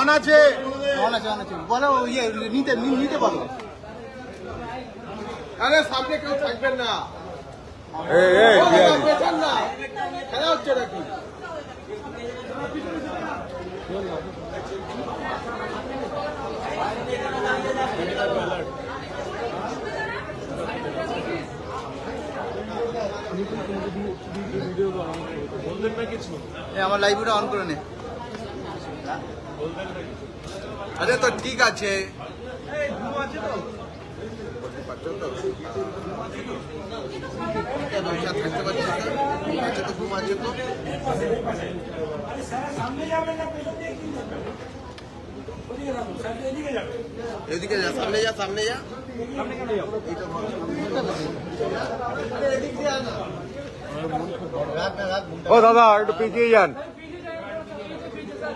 On আছে। On আছে on আছে। বলো ইয়ে নিতে নি- নিতে বলো। আরে সামনে কেউ থাকবেন না। না। খেলা হচ্ছে নাকি? আমার লাইভটা অন করে নে। আরে তো ঠিক আছে। তো তো এদিকে যা, সামনে যা সামনে যা। ও দাদা, একটু পিছিয়ে যান।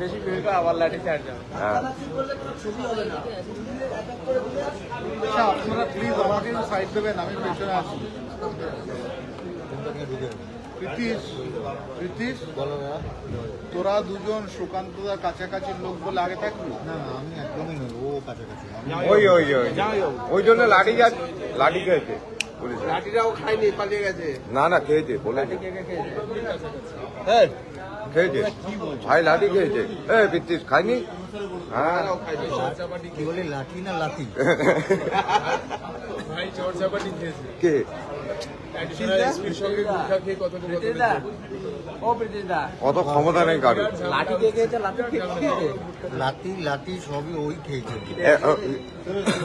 নইলে আবার লাঠি চার্জ হবে হ্যাঁ। আচ্ছা আপনারা প্লিজ আমাকে সাইড দেবেন আমি পেছনে আছি। প্রীতিশ প্রীতিশ তোরা দুজন সুকান্তদার কাছাকাছি লোক বলে আগে থাকবি না? না আমি একদমই নই ও কাছাকাছি। ওই ওই ওই। ওই জন্য লাঠি লাঠি খেয়েছে। লাঠিটাও খাইনি পালিয়ে গেছে। না না খেয়েছে বলেছে খেয়েছে। ভাই লাঠি খেয়েছে। এ খাইনি হ্যাঁ। কি বলে লাঠি না লাঠি? কে? কত ক্ষমতা নেই কারও লাঠি লাঠি সবই ওই খেয়েছে এ, ও, ওকে বেলা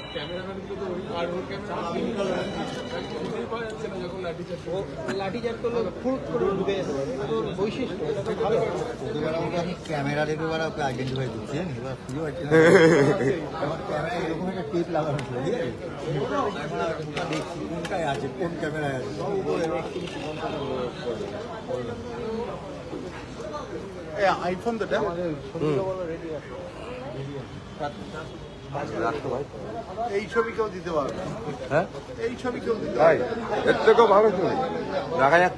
ওকে আমি ক্যামেরা দেখে ওকে আইডেন্টিফাই করছি জানি এবার ক্যামেরা একটা টেপ লাগানো আছে কোন ক্যামেরায় আছে আইফোন তো দেখ এই ছবি কেউ দিতে পারবে হ্যাঁ? এই ছবি কেউ দিতে পারবে এর থেকেও ভালো ছবি। দেখা যাক।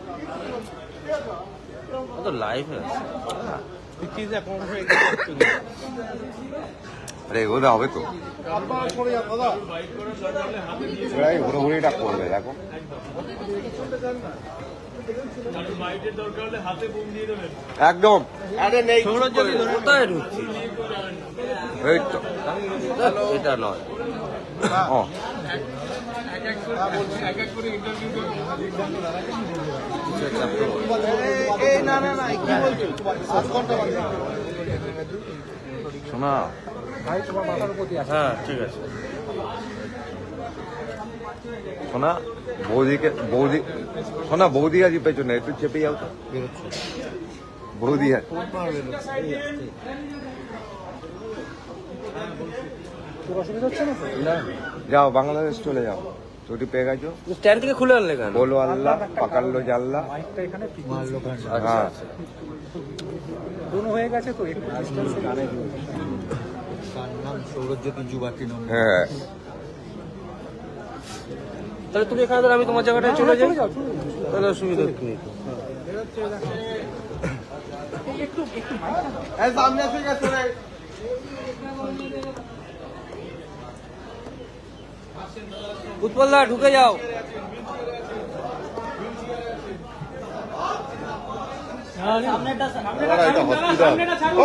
আরে এগোতে হবে তো। ঘুরোঘুরিটা করবে দেখো। একদম। আরে নেই। কোথায় ঢুকছি এই তো। এটা নয়। ও। এই না না না কি বলছো আধ ঘণ্টা বাকি। শোনা হ্যাঁ ঠিক আছে। শোনা বৌদিকে বৌদি শোনা বৌদি আছে পেছনে একটু চেপে যাও তো। বৌদি। যাও বাংলাদেশ চলে যাও। ছুটি পেয়ে গেছো। স্ট্যান্ড থেকে খুলে আনলে কেন? বলো আল্লাহ পাকাল্লো জাল্লা। মারলো কান্ড হ্যাঁ। তার নাম সৌরজ্যোতি যুবাটি নম্বর হ্যাঁ। তাহলে তুমি এখানে আমি তোমার জায়গাটায় চলে যাই। তাহলে অসুবিধা নেই। এই সামনে এসে গেছে উৎপলদা ঢুকে যাও। হসপিটাল ও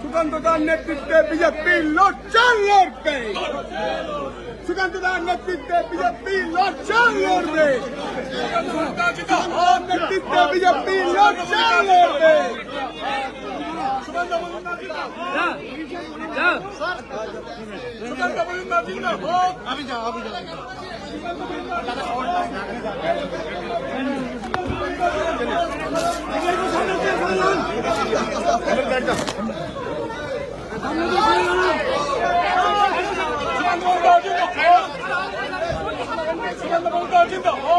সুকান্ত দার নেতৃত্বে বিজেপি লড়ছেন লড়বে। সুকান্ত দার নেতৃত্বে বিজেপি লড়ছেন লড়বে। নেতৃত্বে সুকান্ত মজুমদার জিন্দাবাদ। সুকান্ত মজুমদার জিন্দাবাদ। সুকান্ত মজুমদার জিন্দাবাদ। সুকান্ত মজুমদার জিন্দাবাদ।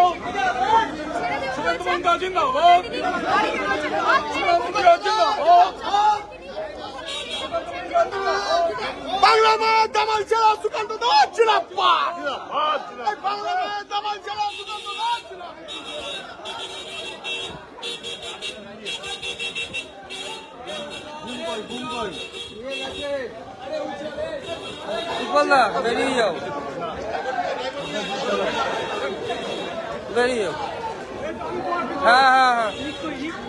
মজুমদার জিন্দাবাদ। বাংলা মায়ের দামাল ছেড়া সুকান্ত দাস ছিলাপ্পা বাংলা মায়ের দামাল ছেড়া সুকান্ত দাস ইকবালদা বেরিয়ে যাও। বেরিয়ে যাও। হ্যাঁ হ্যাঁ হ্যাঁ